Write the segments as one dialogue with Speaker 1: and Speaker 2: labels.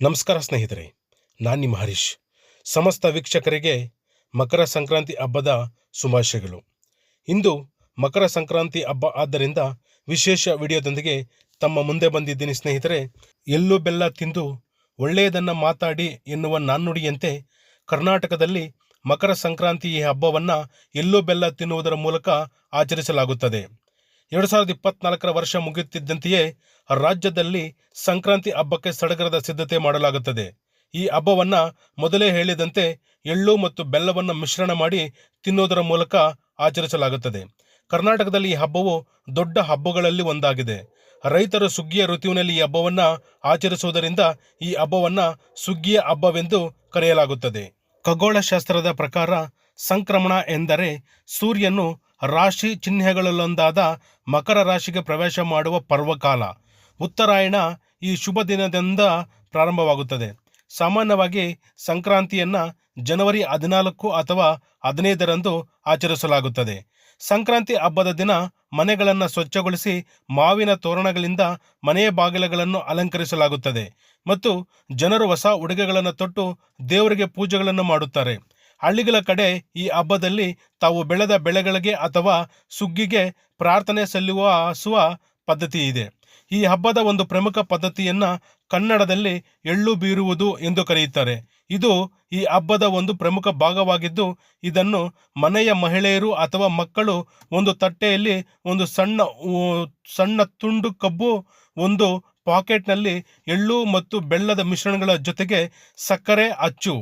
Speaker 1: ನಮಸ್ಕಾರ ಸ್ನೇಹಿತರೆ, ನಾನು ನಿಮ್ಮ ಹರೀಶ್. ಸಮಸ್ತ ವೀಕ್ಷಕರಿಗೆ ಮಕರ ಸಂಕ್ರಾಂತಿ ಹಬ್ಬದ ಶುಭಾಶಯಗಳು. ಇಂದು ಮಕರ ಸಂಕ್ರಾಂತಿ ಹಬ್ಬ ಆದ್ದರಿಂದ ವಿಶೇಷ ವಿಡಿಯೋದೊಂದಿಗೆ ತಮ್ಮ ಮುಂದೆ ಬಂದಿದ್ದೀನಿ ಸ್ನೇಹಿತರೆ. ಎಲ್ಲೂ ಬೆಲ್ಲ ತಿಂದು ಒಳ್ಳೆಯದನ್ನು ಮಾತಾಡಿ ಎನ್ನುವ ನಾಣ್ಣುಡಿಯಂತೆ ಕರ್ನಾಟಕದಲ್ಲಿ ಮಕರ ಸಂಕ್ರಾಂತಿ ಈ ಹಬ್ಬವನ್ನು ಎಲ್ಲೂ ಬೆಲ್ಲ ತಿನ್ನುವುದರ ಮೂಲಕ ಆಚರಿಸಲಾಗುತ್ತದೆ. ಎರಡು ಸಾವಿರದ ಇಪ್ಪತ್ನಾಲ್ಕರ ವರ್ಷ ಮುಗಿಯುತ್ತಿದ್ದಂತೆಯೇ ರಾಜ್ಯದಲ್ಲಿ ಸಂಕ್ರಾಂತಿ ಹಬ್ಬಕ್ಕೆ ಸಡಗರದ ಸಿದ್ಧತೆ ಮಾಡಲಾಗುತ್ತದೆ. ಈ ಹಬ್ಬವನ್ನ ಮೊದಲೇ ಹೇಳಿದಂತೆ ಎಳ್ಳು ಮತ್ತು ಬೆಲ್ಲವನ್ನು ಮಿಶ್ರಣ ಮಾಡಿ ತಿನ್ನೋದರ ಮೂಲಕ ಆಚರಿಸಲಾಗುತ್ತದೆ. ಕರ್ನಾಟಕದಲ್ಲಿ ಈ ಹಬ್ಬವು ದೊಡ್ಡ ಹಬ್ಬಗಳಲ್ಲಿ ಒಂದಾಗಿದೆ. ರೈತರು ಸುಗ್ಗಿಯ ಋತುವಿನಲ್ಲಿ ಈ ಹಬ್ಬವನ್ನು ಆಚರಿಸುವುದರಿಂದ ಈ ಹಬ್ಬವನ್ನು ಸುಗ್ಗಿಯ ಹಬ್ಬವೆಂದು ಕರೆಯಲಾಗುತ್ತದೆ. ಖಗೋಳಶಾಸ್ತ್ರದ ಪ್ರಕಾರ ಸಂಕ್ರಮಣ ಎಂದರೆ ಸೂರ್ಯನು ರಾಶಿ ಚಿಹ್ನೆಗಳಲ್ಲೊಂದಾದ ಮಕರ ರಾಶಿಗೆ ಪ್ರವೇಶ ಮಾಡುವ ಪರ್ವಕಾಲ. ಉತ್ತರಾಯಣ ಈ ಶುಭ ದಿನದಿಂದ ಪ್ರಾರಂಭವಾಗುತ್ತದೆ. ಸಾಮಾನ್ಯವಾಗಿ ಸಂಕ್ರಾಂತಿಯನ್ನು ಜನವರಿ ಹದಿನಾಲ್ಕು ಅಥವಾ ಹದಿನೈದರಂದು ಆಚರಿಸಲಾಗುತ್ತದೆ. ಸಂಕ್ರಾಂತಿ ಹಬ್ಬದ ದಿನ ಮನೆಗಳನ್ನು ಸ್ವಚ್ಛಗೊಳಿಸಿ ಮಾವಿನ ತೋರಣಗಳಿಂದ ಮನೆಯ ಬಾಗಿಲುಗಳನ್ನು ಅಲಂಕರಿಸಲಾಗುತ್ತದೆ ಮತ್ತು ಜನರು ಹೊಸ ಉಡುಗೆಗಳನ್ನು ತೊಟ್ಟು ದೇವರಿಗೆ ಪೂಜೆಗಳನ್ನು ಮಾಡುತ್ತಾರೆ. ಹಳ್ಳಿಗಳ ಕಡೆ ಈ ಹಬ್ಬದಲ್ಲಿ ತಾವು ಬೆಳೆದ ಬೆಳೆಗಳಿಗೆ ಅಥವಾ ಸುಗ್ಗಿಗೆ ಪ್ರಾರ್ಥನೆ ಸಲ್ಲಿಸುವ ಪದ್ಧತಿ ಇದೆ ಈ ಹಬ್ಬದ ಒಂದು ಪ್ರಮುಖ ಪದ್ಧತಿಯನ್ನ ಕನ್ನಡದಲ್ಲಿ ಎಳ್ಳು ಬೀರುವುದು ಎಂದು ಕರೆಯುತ್ತಾರೆ. ಇದು ಈ ಹಬ್ಬದ ಒಂದು ಪ್ರಮುಖ ಭಾಗವಾಗಿದ್ದು, ಇದನ್ನು ಮನೆಯ ಮಹಿಳೆಯರು ಅಥವಾ ಮಕ್ಕಳು ಒಂದು ತಟ್ಟೆಯಲ್ಲಿ ಒಂದು ಸಣ್ಣ ಸಣ್ಣ ತುಂಡು ಕಬ್ಬು, ಒಂದು ಪಾಕೆಟ್ನಲ್ಲಿ ಎಳ್ಳು ಮತ್ತು ಬೆಲ್ಲದ ಮಿಶ್ರಣಗಳ ಜೊತೆಗೆ ಸಕ್ಕರೆ, ಅಚ್ಚು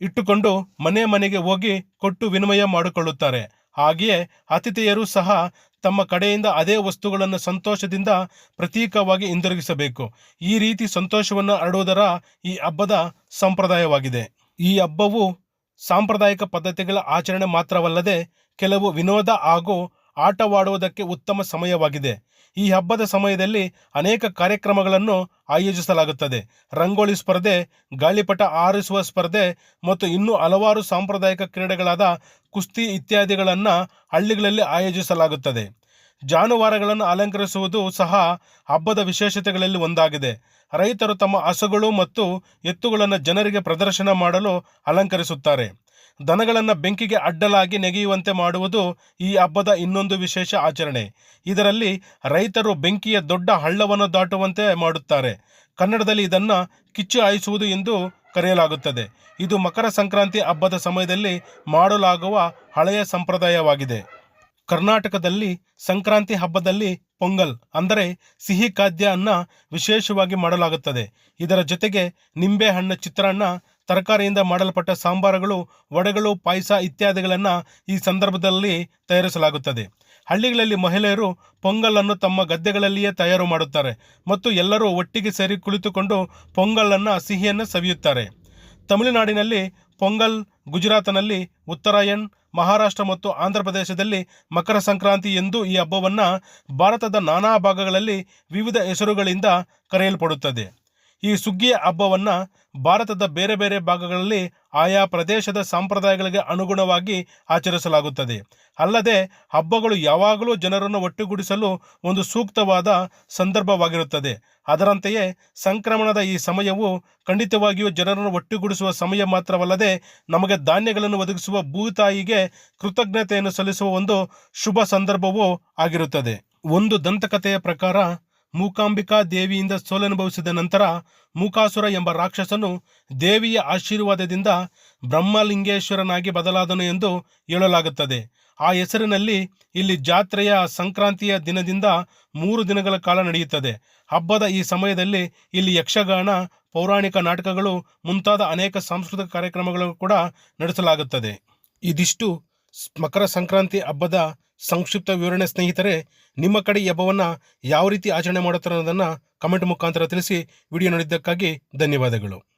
Speaker 1: ಇಟ್ಟುಕೊಂಡು ಮನೆ ಮನೆಗೆ ಹೋಗಿ ಕೊಟ್ಟು ವಿನಿಮಯ ಮಾಡಿಕೊಳ್ಳುತ್ತಾರೆ. ಹಾಗೆಯೇ ಅತಿಥಿಯರು ಸಹ ತಮ್ಮ ಕಡೆಯಿಂದ ಅದೇ ವಸ್ತುಗಳನ್ನು ಸಂತೋಷದಿಂದ ಪ್ರತೀಕವಾಗಿ ಹಿಂದಿರುಗಿಸಬೇಕು. ಈ ರೀತಿ ಸಂತೋಷವನ್ನು ಹರಡುವುದರ ಈ ಹಬ್ಬದ ಸಂಪ್ರದಾಯವಾಗಿದೆ. ಈ ಹಬ್ಬವು ಸಾಂಪ್ರದಾಯಿಕ ಪದ್ಧತಿಗಳ ಆಚರಣೆ ಮಾತ್ರವಲ್ಲದೆ ಕೆಲವು ವಿನೋದ ಹಾಗೂ ಆಟವಾಡುವುದಕ್ಕೆ ಉತ್ತಮ ಸಮಯವಾಗಿದೆ. ಈ ಹಬ್ಬದ ಸಮಯದಲ್ಲಿ ಅನೇಕ ಕಾರ್ಯಕ್ರಮಗಳನ್ನು ಆಯೋಜಿಸಲಾಗುತ್ತದೆ. ರಂಗೋಲಿ ಸ್ಪರ್ಧೆ, ಗಾಳಿಪಟ ಆರಿಸುವ ಸ್ಪರ್ಧೆ ಮತ್ತು ಇನ್ನೂ ಹಲವಾರು ಸಾಂಪ್ರದಾಯಿಕ ಕ್ರೀಡೆಗಳಾದ ಕುಸ್ತಿ ಇತ್ಯಾದಿಗಳನ್ನು ಹಳ್ಳಿಗಳಲ್ಲಿ ಆಯೋಜಿಸಲಾಗುತ್ತದೆ. ಜಾನುವಾರುಗಳನ್ನು ಅಲಂಕರಿಸುವುದು ಸಹ ಹಬ್ಬದ ವಿಶೇಷತೆಗಳಲ್ಲಿ ಒಂದಾಗಿದೆ. ರೈತರು ತಮ್ಮ ಹಸುಗಳು ಮತ್ತು ಎತ್ತುಗಳನ್ನು ಜನರಿಗೆ ಪ್ರದರ್ಶನ ಮಾಡಲು ಅಲಂಕರಿಸುತ್ತಾರೆ. ದನಗಳನ್ನು ಬೆಂಕಿಗೆ ಅಡ್ಡಲಾಗಿ ನೆಗೆಯುವಂತೆ ಮಾಡುವುದು ಈ ಹಬ್ಬದ ಇನ್ನೊಂದು ವಿಶೇಷ ಆಚರಣೆ. ಇದರಲ್ಲಿ ರೈತರು ಬೆಂಕಿಯ ದೊಡ್ಡ ಹಳ್ಳವನ್ನು ದಾಟುವಂತೆ ಮಾಡುತ್ತಾರೆ. ಕನ್ನಡದಲ್ಲಿ ಇದನ್ನು ಕಿಚ್ಚು ಹಾಯಿಸುವುದು ಎಂದು ಕರೆಯಲಾಗುತ್ತದೆ. ಇದು ಮಕರ ಸಂಕ್ರಾಂತಿ ಹಬ್ಬದ ಸಮಯದಲ್ಲಿ ಮಾಡಲಾಗುವ ಹಳೆಯ ಸಂಪ್ರದಾಯವಾಗಿದೆ. ಕರ್ನಾಟಕದಲ್ಲಿ ಸಂಕ್ರಾಂತಿ ಹಬ್ಬದಲ್ಲಿ ಪೊಂಗಲ್ ಅಂದರೆ ಸಿಹಿ ಖಾದ್ಯ ಅನ್ನ ವಿಶೇಷವಾಗಿ ಮಾಡಲಾಗುತ್ತದೆ. ಇದರ ಜೊತೆಗೆ ನಿಂಬೆಹಣ್ಣು ಚಿತ್ರಾನ್ನ ತರಕಾರಿಯಿಂದ ಮಾಡಲ್ಪಟ್ಟ ಸಾಂಬಾರುಗಳು, ವಡೆಗಳು, ಪಾಯಸ ಇತ್ಯಾದಿಗಳನ್ನು ಈ ಸಂದರ್ಭದಲ್ಲಿ ತಯಾರಿಸಲಾಗುತ್ತದೆ. ಹಳ್ಳಿಗಳಲ್ಲಿ ಮಹಿಳೆಯರು ಪೊಂಗಲನ್ನು ತಮ್ಮ ಗದ್ದೆಗಳಲ್ಲಿಯೇ ತಯಾರು ಮಾಡುತ್ತಾರೆ ಮತ್ತು ಎಲ್ಲರೂ ಒಟ್ಟಿಗೆ ಸೇರಿ ಕುಳಿತುಕೊಂಡು ಪೊಂಗಲನ್ನು ಸಿಹಿಯನ್ನು ಸವಿಯುತ್ತಾರೆ. ತಮಿಳುನಾಡಿನಲ್ಲಿ ಪೊಂಗಲ್, ಗುಜರಾತ್ನಲ್ಲಿ ಉತ್ತರಾಯಣ್, ಮಹಾರಾಷ್ಟ್ರ ಮತ್ತು ಆಂಧ್ರ ಪ್ರದೇಶದಲ್ಲಿ ಮಕರ ಸಂಕ್ರಾಂತಿ ಎಂದು ಈ ಹಬ್ಬವನ್ನು ಭಾರತದ ನಾನಾ ಭಾಗಗಳಲ್ಲಿ ವಿವಿಧ ಹೆಸರುಗಳಿಂದ ಕರೆಯಲ್ಪಡುತ್ತದೆ. ಈ ಸುಗ್ಗಿಯ ಹಬ್ಬವನ್ನು ಭಾರತದ ಬೇರೆ ಬೇರೆ ಭಾಗಗಳಲ್ಲಿ ಆಯಾ ಪ್ರದೇಶದ ಸಂಪ್ರದಾಯಗಳಿಗೆ ಅನುಗುಣವಾಗಿ ಆಚರಿಸಲಾಗುತ್ತದೆ. ಅಲ್ಲದೆ ಹಬ್ಬಗಳು ಯಾವಾಗಲೂ ಜನರನ್ನು ಒಟ್ಟುಗೂಡಿಸಲು ಒಂದು ಸೂಕ್ತವಾದ ಸಂದರ್ಭವಾಗಿರುತ್ತದೆ. ಅದರಂತೆಯೇ ಸಂಕ್ರಮಣದ ಈ ಸಮಯವು ಖಂಡಿತವಾಗಿಯೂ ಜನರನ್ನು ಒಟ್ಟುಗೂಡಿಸುವ ಸಮಯ ಮಾತ್ರವಲ್ಲದೆ ನಮಗೆ ಧಾನ್ಯಗಳನ್ನು ಒದಗಿಸುವ ಭೂತಾಯಿಗೆ ಕೃತಜ್ಞತೆಯನ್ನು ಸಲ್ಲಿಸುವ ಒಂದು ಶುಭ ಸಂದರ್ಭವೂ ಆಗಿರುತ್ತದೆ. ಒಂದು ದಂತಕಥೆಯ ಪ್ರಕಾರ ಮೂಕಾಂಬಿಕಾ ದೇವಿಯಿಂದ ಸೋಲನುಭವಿಸಿದ ನಂತರ ಮೂಕಾಸುರ ಎಂಬ ರಾಕ್ಷಸನು ದೇವಿಯ ಆಶೀರ್ವಾದದಿಂದ ಬ್ರಹ್ಮಲಿಂಗೇಶ್ವರನಾಗಿ ಬದಲಾದನು ಎಂದು ಹೇಳಲಾಗುತ್ತದೆ. ಆ ಹೆಸರಿನಲ್ಲಿ ಇಲ್ಲಿ ಜಾತ್ರೆಯ ಸಂಕ್ರಾಂತಿಯ ದಿನದಿಂದ ಮೂರು ದಿನಗಳ ಕಾಲ ನಡೆಯುತ್ತದೆ. ಹಬ್ಬದ ಈ ಸಮಯದಲ್ಲಿ ಇಲ್ಲಿ ಯಕ್ಷಗಾನ, ಪೌರಾಣಿಕ ನಾಟಕಗಳು ಮುಂತಾದ ಅನೇಕ ಸಾಂಸ್ಕೃತಿಕ ಕಾರ್ಯಕ್ರಮಗಳು ಕೂಡ ನಡೆಸಲಾಗುತ್ತದೆ. ಇದಿಷ್ಟು ಮಕರ ಸಂಕ್ರಾಂತಿ ಹಬ್ಬದ ಸಂಕ್ಷಿಪ್ತ ವಿವರಣೆ ಸ್ನೇಹಿತರೆ, ನಿಮ್ಮ ಕಡೆ ಈ ಹಬ್ಬವನ್ನು ಯಾವ ರೀತಿ ಆಚರಣೆ ಮಾಡುತ್ತಾರೆ ಅನ್ನೋದನ್ನು ಕಮೆಂಟ್ ಮುಖಾಂತರ ತಿಳಿಸಿ, ವಿಡಿಯೋ ನೋಡಿದ್ದಕ್ಕಾಗಿ ಧನ್ಯವಾದಗಳು.